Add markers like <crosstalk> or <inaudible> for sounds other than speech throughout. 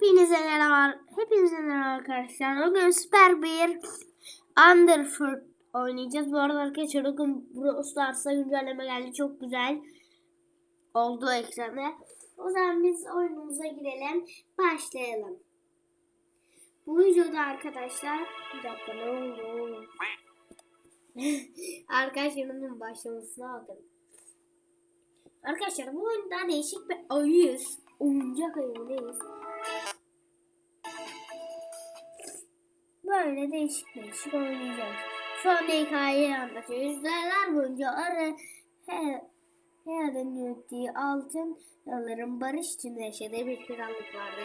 Hepinize merhaba. Hepinize merhaba arkadaşlar. Bugün süper bir Underfoot oynayacağız. Bu arada arkadaşlar bugün Brawl Stars'a güncelleme geldi. Çok güzel oldu ekranda. O zaman biz oyunumuza girelim. Başlayalım. Bu videoda arkadaşlar bir dakika ne oldu? <laughs> Arkadaşlarımın başlamasına bakın. Arkadaşlar bu oyunda değişik bir ayıyız. Oyuncak ayıyız. Böyle değişik değişik oynayacağız. Şu anda hikayeyi anlatıyor. Yüzlerler boyunca arı her Hera'nın yönettiği altın yılların barış içinde yaşadığı bir krallık vardı.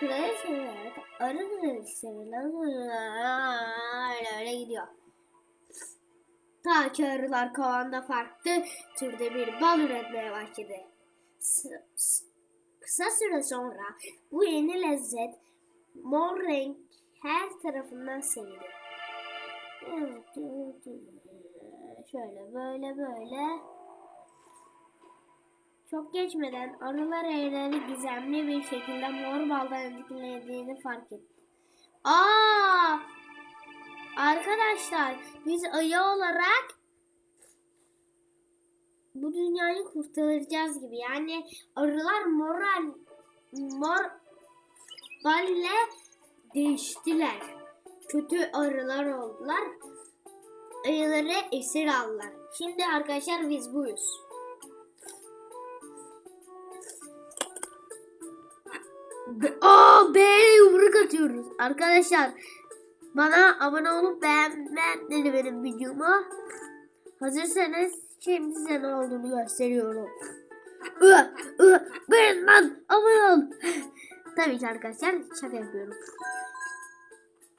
Kraliçe olarak arı kraliçesiyle öyle öyle gidiyor. Ta ki arılar kovanda farklı türde bir bal üretmeye başladı. Kısa süre sonra bu yeni lezzet mor renk her tarafından sevildi. Şöyle böyle böyle. Çok geçmeden arılar evleri gizemli bir şekilde mor baldan etkilediğini fark etti. Aa! Arkadaşlar biz ayı olarak bu dünyayı kurtaracağız gibi. Yani arılar moral mor balle değiştiler. Kötü arılar oldular. Ayıları esir aldılar. Şimdi arkadaşlar biz buyuz. Aa B'ye yumruk atıyoruz. Arkadaşlar bana abone olup beğenmeyenleri benim videomu. Hazırsanız şimdi size ne olduğunu gösteriyorum. Benim lan abone ol. Tabii ki arkadaşlar şaka yapıyorum.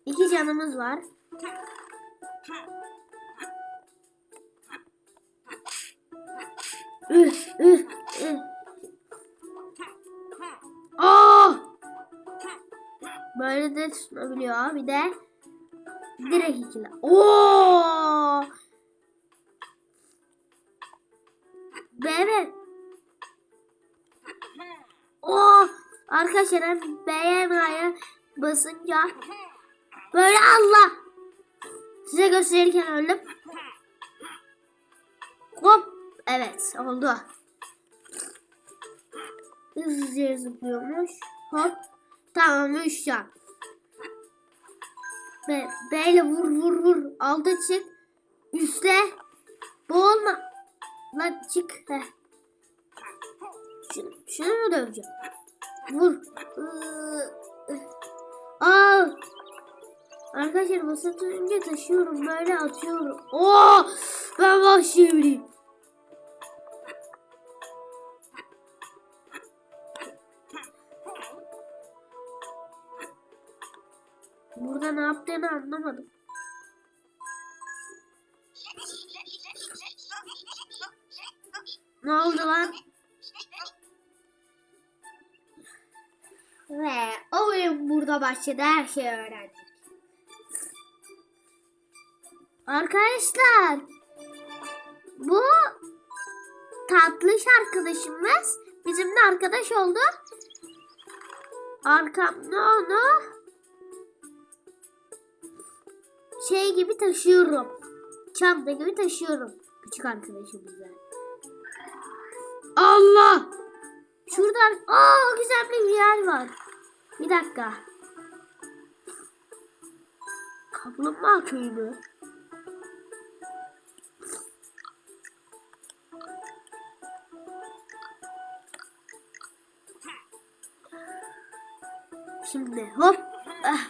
İki canımız var. Üh, üh, üh. Aa! Böyle de tutunabiliyor. Bir de direkt ikili. Oo! Evet. Oo! Arkadaşlar beğenmeye basınca böyle Allah size gösterirken öldüm. Hop. Evet oldu. Hızlıca zıplıyormuş. Hop. Tamam üç can. Be, beyle vur vur vur. Alta çık. Üste. Boğulma. Lan çık. Heh. Şunu, şunu mu döveceğim? Vur. Aa. Arkadaşlar masa tutunca taşıyorum. Böyle atıyorum. Oo! Ben vahşi Burada ne yaptığını anlamadım. Ne oldu lan? Ve oyun burada başladı. Her şeyi öğrendik. Arkadaşlar bu tatlış arkadaşımız bizimle arkadaş oldu. Arkamda onu şey gibi taşıyorum. Çanta gibi taşıyorum. Küçük arkadaşımızı. Allah! Şuradan aa güzel bir yer var. Bir dakika. Kaplumbağa köyü mü? Şimdi hop. Ah,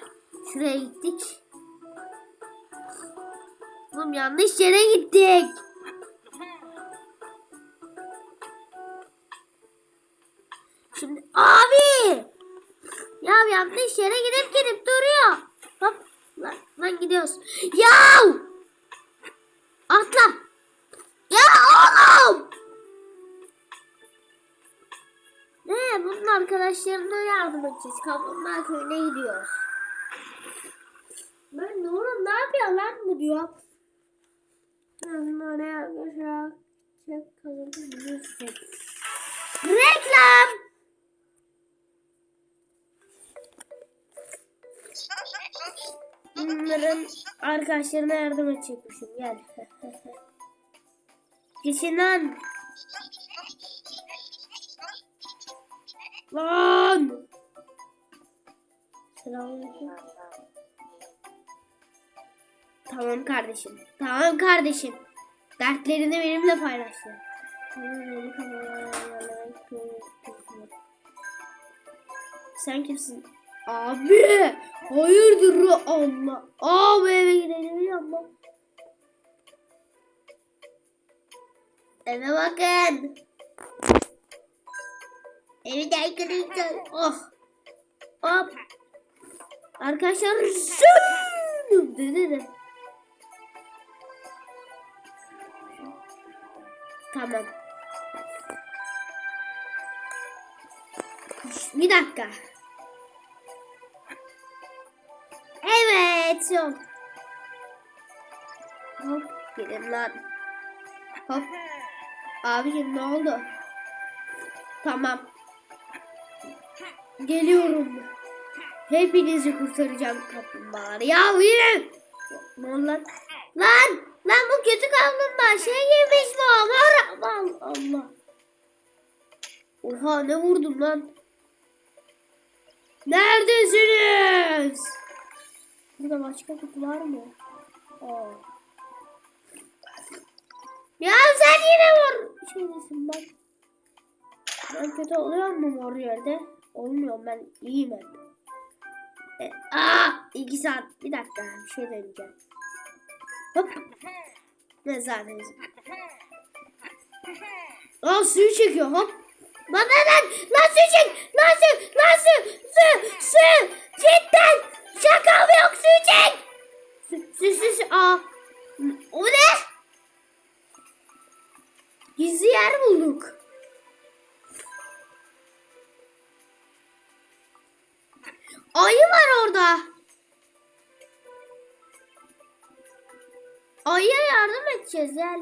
şuraya gittik. Oğlum yanlış yere gittik. Gidiyoruz. Ya! Atla. Ya oğlum. Ne bunun arkadaşlarına yardım edeceğiz. Kaplumbağa köyüne gidiyoruz. Ben ne oğlum ne yapıyor lan bu diyor. Reklam! Bunların arkadaşlarına yardım edecekmişim. Gel. <laughs> Geçin lan. Lan. Tamam kardeşim. Tamam kardeşim. Dertlerini benimle paylaştı. Sen kimsin? Abi! Hayırdır Allah? Abi eve gidelim Allah. Eve bakın. Evi de yıkayacağız. Oh. Hop. Arkadaşlar şunu dedim. Tamam. Bir dakika. Yol. Hop gidin lan. Hop. Abicim ne oldu? Tamam. Geliyorum. Hepinizi kurtaracağım kaplumbağaları. Ya yürü. Ne oldu lan? Lan! Lan bu kötü kaplumbağa şey yemiş mi? Aman aman Allah. Oha ne vurdum lan? Neredesiniz? Burada başka kutu var mı? Aa. Ya sen yine vur. Şeydesin bak. Ben kötü oluyor mu mor yerde? Olmuyor ben iyiyim ben. E, aa, iki saat. Bir dakika bir şey deneyeceğim. Hop. Ne zaten. Aa suyu çekiyor hop. Bana lan lan su çek. Lan su lan su su su. Cidden şaka mı yok su, su. Aa. O ne? Gizli yer bulduk. Ayı var orada. Ayıya yardım edeceğiz gel.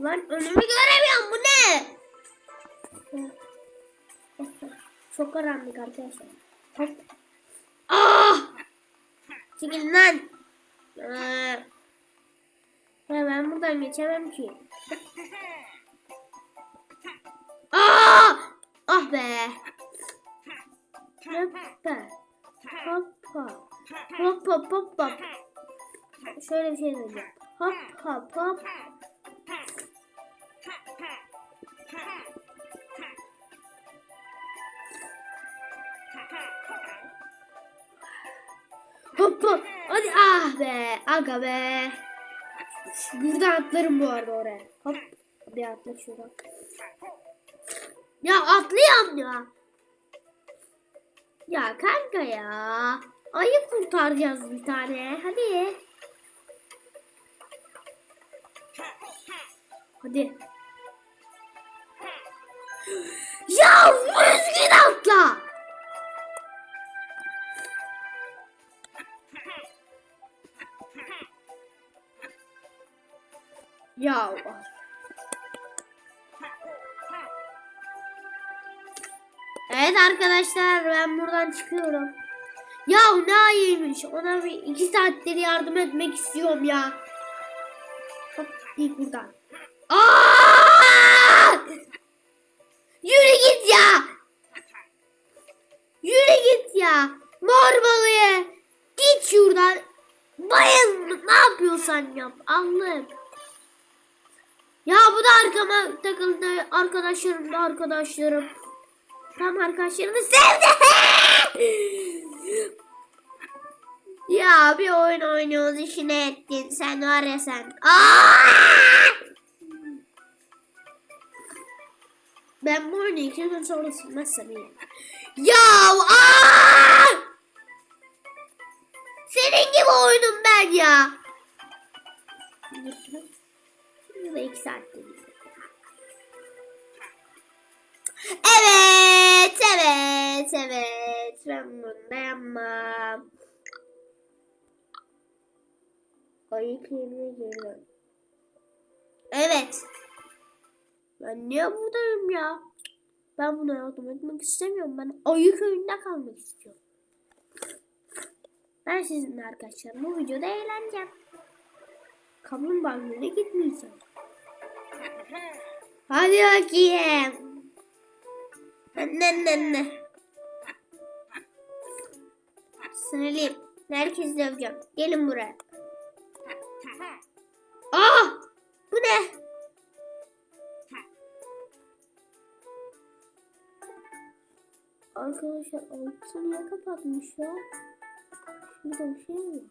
Lan önümü göremiyorum bu ne? Çok karanlık arkadaşlar. Ah! Çekil lan. Aa. Ya ben buradan geçemem ki. Aa! Ah be. Hoppa. Hoppa. Hop hop hop hop. Şöyle bir şey diyeceğim. Hop hop hop. Hop hop. Hadi ah be. Aga be. Burada atlarım bu arada oraya. Hop. Bir atla şuradan. Ya atlayam ya. Ya kanka ya. Ayı kurtaracağız bir tane. Hadi. Hadi. <gasps> Ya düzgün arkadaşlar ben buradan çıkıyorum. Ya ne ayıymış. Ona bir iki saattir yardım etmek istiyorum ya. Hop ilk buradan. Aa! Yürü git ya. Yürü git ya. Mor balığı. Git şuradan. Bayıl ne yapıyorsan yap. Allah'ım. Ya bu da arkama takıldı. Arkadaşlarım da arkadaşlarım. Tam arkadaşlarımı sevdi. <laughs> ya bir oyun oynuyoruz işine ettin. Sen var ya sen. Ben bu oyunu iki gün sonra silmezsem iyi. Ya aa! Senin gibi oyunum ben ya. De iki saatte gidiyor. Evet, evet, evet. Ben bunu dayanmam. Ayı kelime geliyor. Evet. Ben niye buradayım ya? Ben buna yardım etmek istemiyorum. Ben ayı köyünde kalmak istiyorum. Ben sizinle arkadaşlar bu videoda eğleneceğim. Kaplumbağa gitmeyeceğim. Hadi bakayım. Anne anne anne. Sinirliyim. Herkesi döveceğim. Gelin buraya. Aa! Bu ne? Arkadaşlar altını niye kapatmış ya? Şurada bir şey mi var?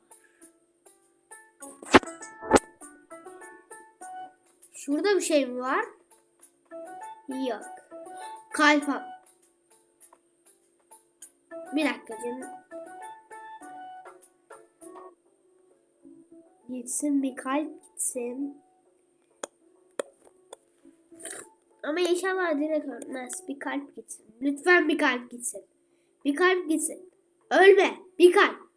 Şurada bir şey mi var? Yok. Kalp al. Bir dakika canım. Gitsin bir kalp gitsin. Ama inşallah direkt ölmez. Bir kalp gitsin. Lütfen bir kalp gitsin. Bir kalp gitsin. Ölme. Bir kalp.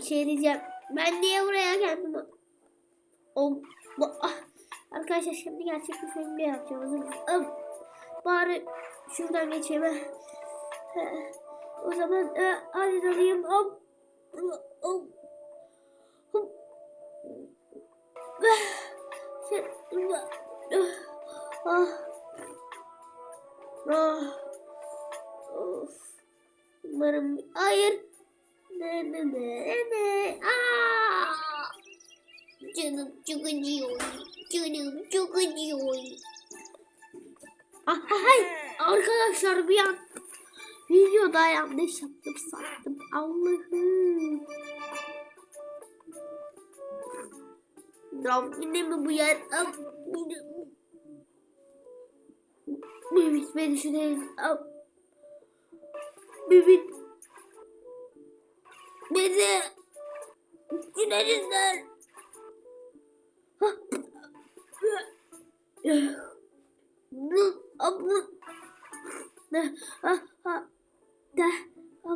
Bir şey diyeceğim. Ben niye buraya geldim? O, bu, ah. Arkadaşlar şimdi gerçek bir film yapacağım. Ah. Bari şuradan geçeyim. Ha. O zaman e, hadi dalayım. Hop. Yanlış yaptım sandım. Allah'ım. Ya yine mi bu yer? Ah, yine mi? Mehmet beni şuraya... Ah. Mehmet Beni Güneşler. Yeah.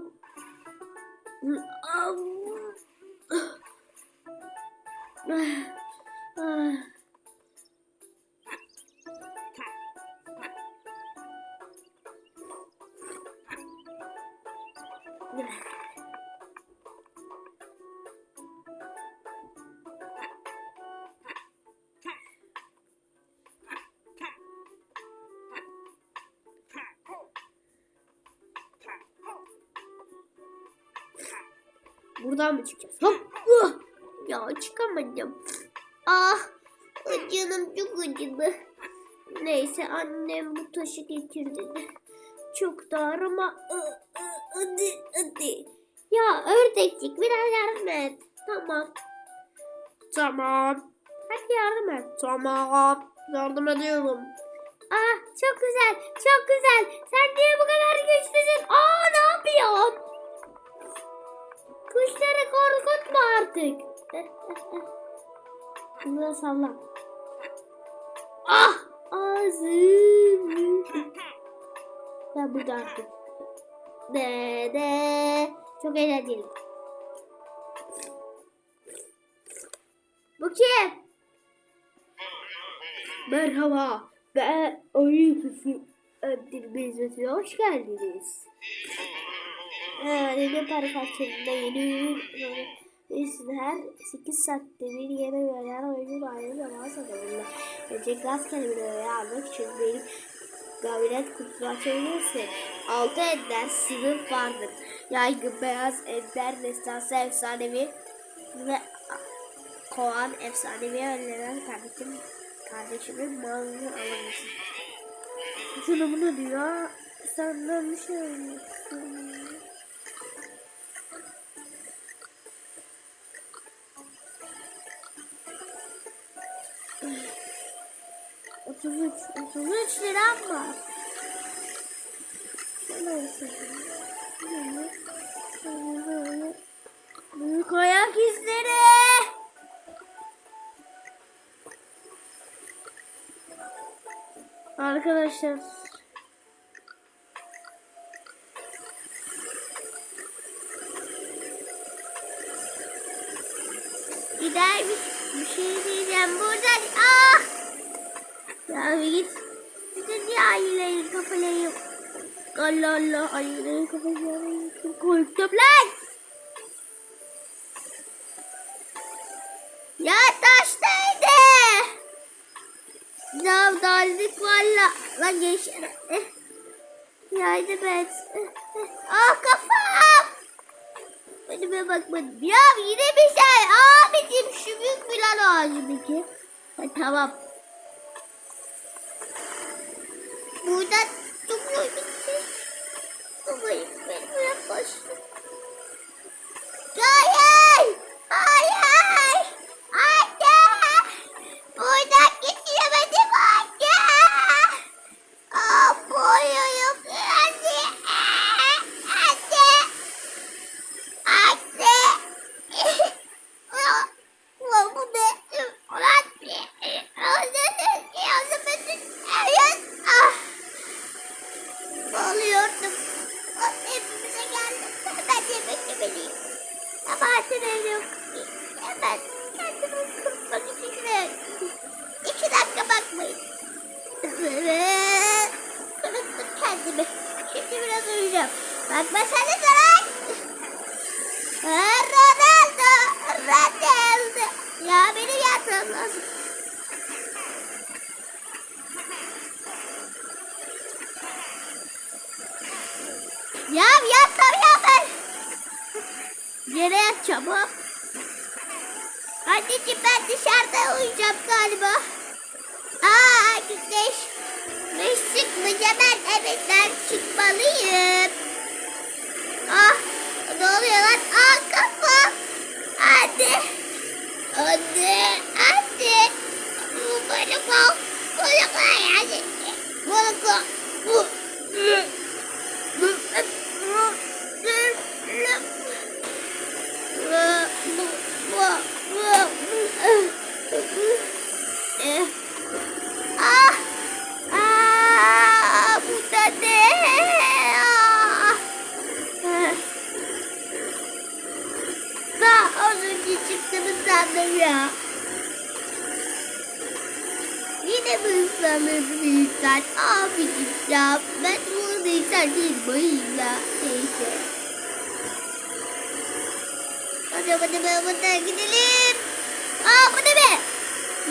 Buradan mı çıkacağız? Hop. Uh! Ya çıkamadım. Ah. Canım çok acıdı. Neyse annem bu taşı getirdi. Çok da arama. Hadi hadi. Ya ördekçik biraz yardım et. Tamam. Tamam. Hadi yardım et. Tamam. Yardım ediyorum. Ah çok güzel. Çok güzel. Sen niye bu kadar güçlüsün? Aa ne yapıyorsun? Kuşları korkutma artık. Bunları salla. Ah! Ağzım. Ben burada artık. De de. Çok eğlenceli. Bu kim? Merhaba. Ben oyun kutu Abdülmezut'a hoş geldiniz. Yeni parçasında yeni ürün için her 8 saatte bir yere veren oyunun aynı zaman satılır. Önce rastgele bir öğe almak için benim gabinet kutusu açabilirsin. Altı ender sınıf vardır. Yaygın beyaz ender nesnası efsanevi ve kovan efsanevi önlenen kardeşim, kardeşimin malını alınmış. Sunumunu diyor. Senden bir şey olmuşsun. 33. 33 lira mı? Büyük ayak izleri. Arkadaşlar. Gider bir, bir şey diyeceğim buradan. Ah! Ya bir git. Bütün diye ayıların kafaları. Allah Allah ayıların kafaları. Korktum lan. Ya taştaydı. Ya daldık valla. Lan. Eh. Yardım et. Ah kafam. Önüme bakmadım. Ya yine bir şey. Abicim şu büyük bir lan ağacımdaki. Ha, tamam. Burada çok zor bitti. Babayım beni yaklaştı. Hayır! Yatmam lazım. Ya ya ben. Yere yatacağım ha. Anneciğim ben dışarıda uyuyacağım galiba. Aa güneş. Güneş çıkmayınca ben evinden çıkmalıyım. Ah ne oluyor lan? Ah kafa. Anne. Anne. Anne. Bu böyle kal. Böyle kal yani. Böyle kal. Bu. Ah! Hadi gidelim. Aa bu ne be?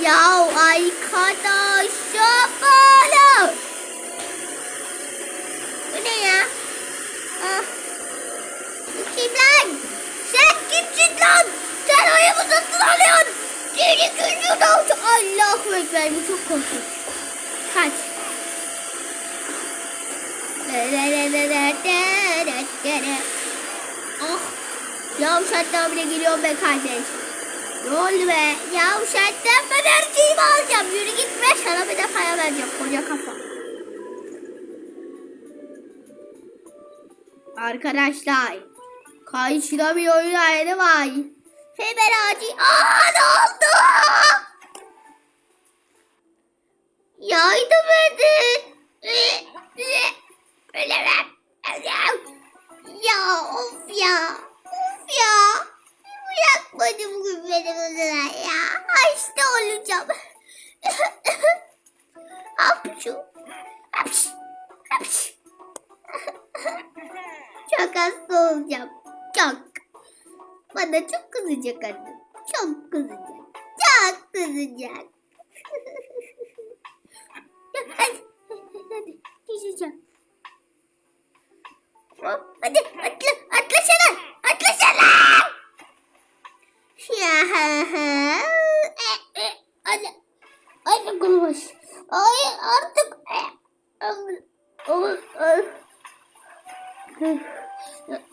Ya arkadaş yapma. Bu ne ya? Ah. Kim lan? Sen kimsin lan? Sen ayımı satın alıyorsun. Seni gücün oldu. Allahu Ekber bu çok korkunç. Kaç. Oh. Yavşaktan bile geliyorum be kardeş. Ne oldu be? Yavşaktan ben her şeyimi alacağım. Yürü gitme sana bir de para vereceğim. Koca kafa. Arkadaşlar. Karşıda bir oyun ayarı var. Hemen acil. Aa ne oldu? Yardım edin. Ölemem. Ya of ya. Ya. Bırakmadı bugün beni bunlar ya. Hasta olacağım. <laughs> Hapşu. Hapş. Hapş. <laughs> Çok hasta olacağım. Çok. Bana çok kızacak annem. Çok kızacak. Çok kızacak. <laughs> Hadi. Hadi. Düşeceğim. Hop, hadi atla, atla sana. Sana. Ya ha ha. E, e, Hadi. Hadi konuş. Ay artık. E.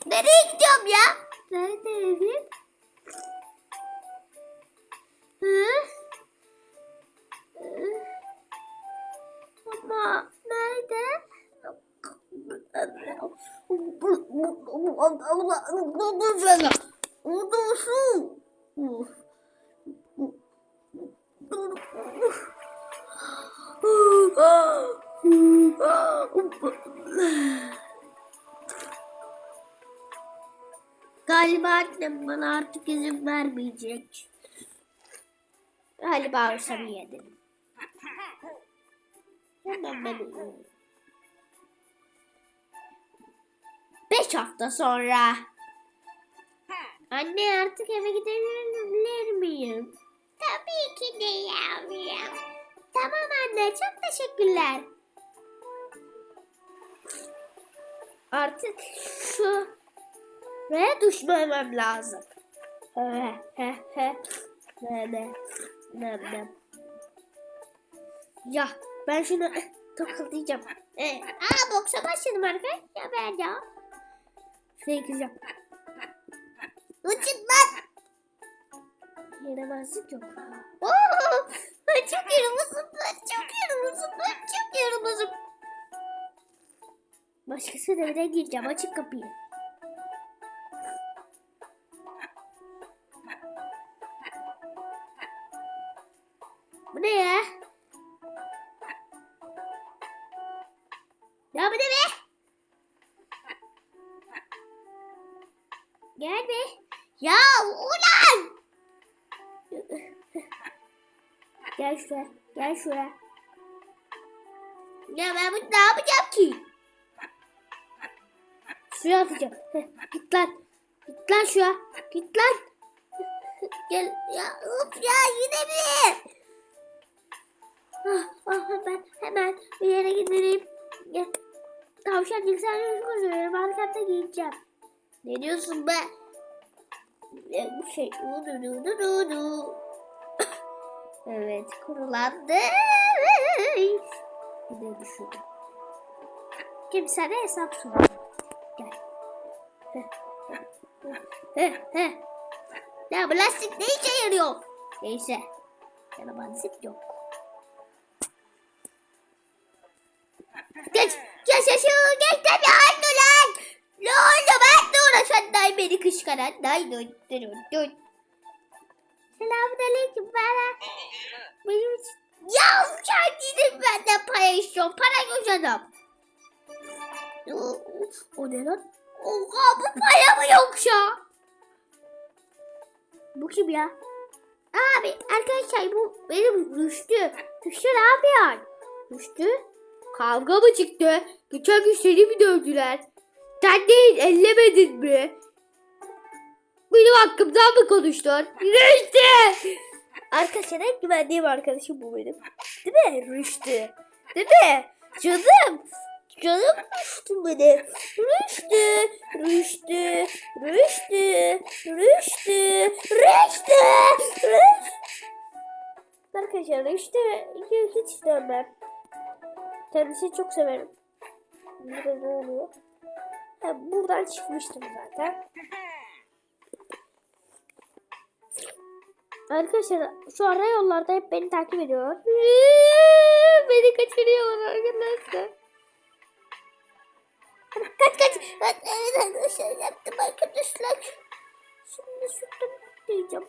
Nereye gidiyorum ya? Nerede evim? Hı? Ama nerede? Galiba annem bana artık izin vermeyecek. Galiba olsam yedim. Hemen ben uyuyorum. Beş hafta sonra. Anne artık eve gidebilir miyim? Tabii ki de yavrum. Tamam anne çok teşekkürler. Artık şu ve düşmemem lazım. He he he. Ne ne ne ne. Ya ben şunu eh, tokalayacağım. Ee, aa boksa başladım arkadaşlar. Ya ben ya. Şuraya gireceğim. Uçun lan. Yenemezlik yok. Oo, ben çok yaramazım. Ben çok yaramazım. Ben çok yaramazım. Başkası devre gireceğim. Açık kapıyı. Bu ne ya? Ya bu ne be? Gel be. Ya ulan! Gel şuraya. Gel şuraya. Ya ben bunu ne yapacağım ki? Şuraya atacağım. Git lan. Git lan şuraya. Git lan. Gel. Ya of ya yine mi? Ah, ah, hemen hemen bir yere gidelim. Gel. Tavşan bilgisayarı koyuyorum. Arkamda giyeceğim. Ne diyorsun be? Ne bu şey? Du du du du du. evet kurulandı. Bir de düşürdüm. Kimse de hesap soruyor. Gel. Ya bu lastik ne işe yarıyor? Neyse. Yaramazlık yok. Geç. Yaşasın. Geçtim ya anne lan. Ne oldu de uğraşan day beni kışkıran. Day dön dön dön. Selamun aleyküm bana. Benim için. Ya kendini benden para istiyorum. Para göz adam. O, ne lan? Oha bu para mı yoksa? Bu kim ya? Abi arkadaşlar bu benim Rüştü. Rüştü ne yapıyorsun? Rüştü? Kavga mı çıktı? Geçen gün seni mi dövdüler? Sen değil ellemedin mi? Benim hakkımdan mı konuştun? Rüştü! Arkadaşlar en güvendiğim arkadaşım bu benim. Değil mi Rüştü? Değil mi? Canım. Canım Rüştü benim. Rüştü. Rüştü. Rüştü. Rüştü. Rüştü. Rüştü. Arkadaşlar Rüştü hiç dönmem. Kendisini çok severim. Burada ne oluyor? Buradan çıkmıştım zaten. Arkadaşlar şu ara yollarda hep beni takip ediyor. <laughs> beni kaçırıyorlar arkadaşlar. Kaç kaç. Ben evet arkadaşlar yaptım arkadaşlar. Şimdi şuradan diyeceğim.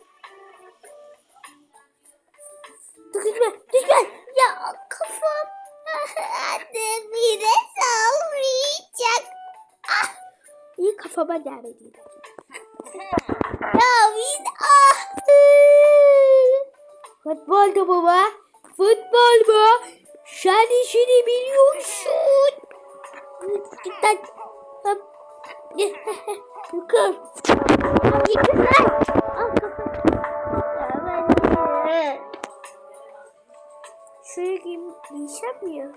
Düşme düşme. Ya kafam. <laughs> Anne bir de sallayacak. İyi kafama gelmedi. Ya bir ah. Futbol da baba. Futbol mu? Sen işini biliyorsun. Git lan. Hop. Yukarı. Git lan. Al kafam. Ya ben- Şuraya mi ya?